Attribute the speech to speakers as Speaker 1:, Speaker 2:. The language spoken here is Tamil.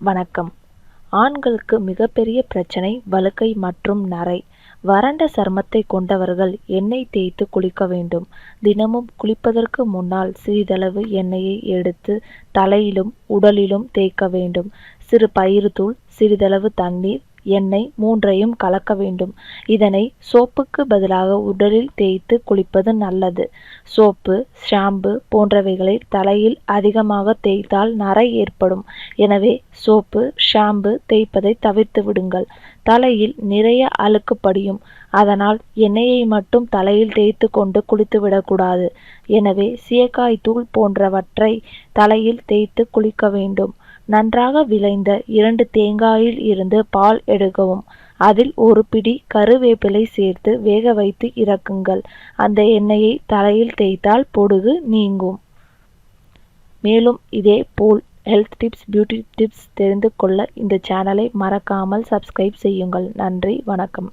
Speaker 1: வணக்கம். ஆண்களுக்கு மிகப்பெரிய பிரச்சனை வழுக்கை மற்றும் நரை. வறண்ட சருமத்தை கொண்டவர்கள் எண்ணெய் தேய்த்து குளிக்க வேண்டும். தினமும் குளிப்பதற்கு முன்னால் சிறிதளவு எண்ணெயை எடுத்து தலையிலும் உடலிலும் தேய்க்க வேண்டும். சிறு பயிறுத்தூள் சிறிதளவு தண்ணீர் எண்ணெய் மூன்றையும் கலக்க வேண்டும். இதனை சோப்புக்கு பதிலாக உடலில் தேய்த்து குளிப்பது நல்லது. சோப்பு ஷாம்பு போன்றவைகளை தலையில் அதிகமாக தேய்த்தால் நரை ஏற்படும். எனவே சோப்பு ஷாம்பு தேய்ப்பதை தவிர்த்து விடுங்கள். தலையில் நிறைய அழுக்கு படியும். அதனால் எண்ணெயை மட்டும் தலையில் தேய்த்து கொண்டு குளித்து விடக்கூடாது. எனவே சீயக்காய் தூள் போன்றவற்றை தலையில் தேய்த்து குளிக்க வேண்டும். நன்றாக விளைந்த இரண்டு தேங்காயில் இருந்து பால் எடுக்கவும். அதில் ஒரு பிடி கருவேப்பிலை சேர்த்து வேக வைத்து இறக்குங்கள். அந்த எண்ணெயை தலையில் தேய்த்தால் பொடுகு நீங்கும். மேலும் இதே போல் ஹெல்த் டிப்ஸ் பியூட்டி டிப்ஸ் தெரிந்து கொள்ள இந்த சேனலை மறக்காமல் சப்ஸ்கிரைப் செய்யுங்கள். நன்றி வணக்கம்.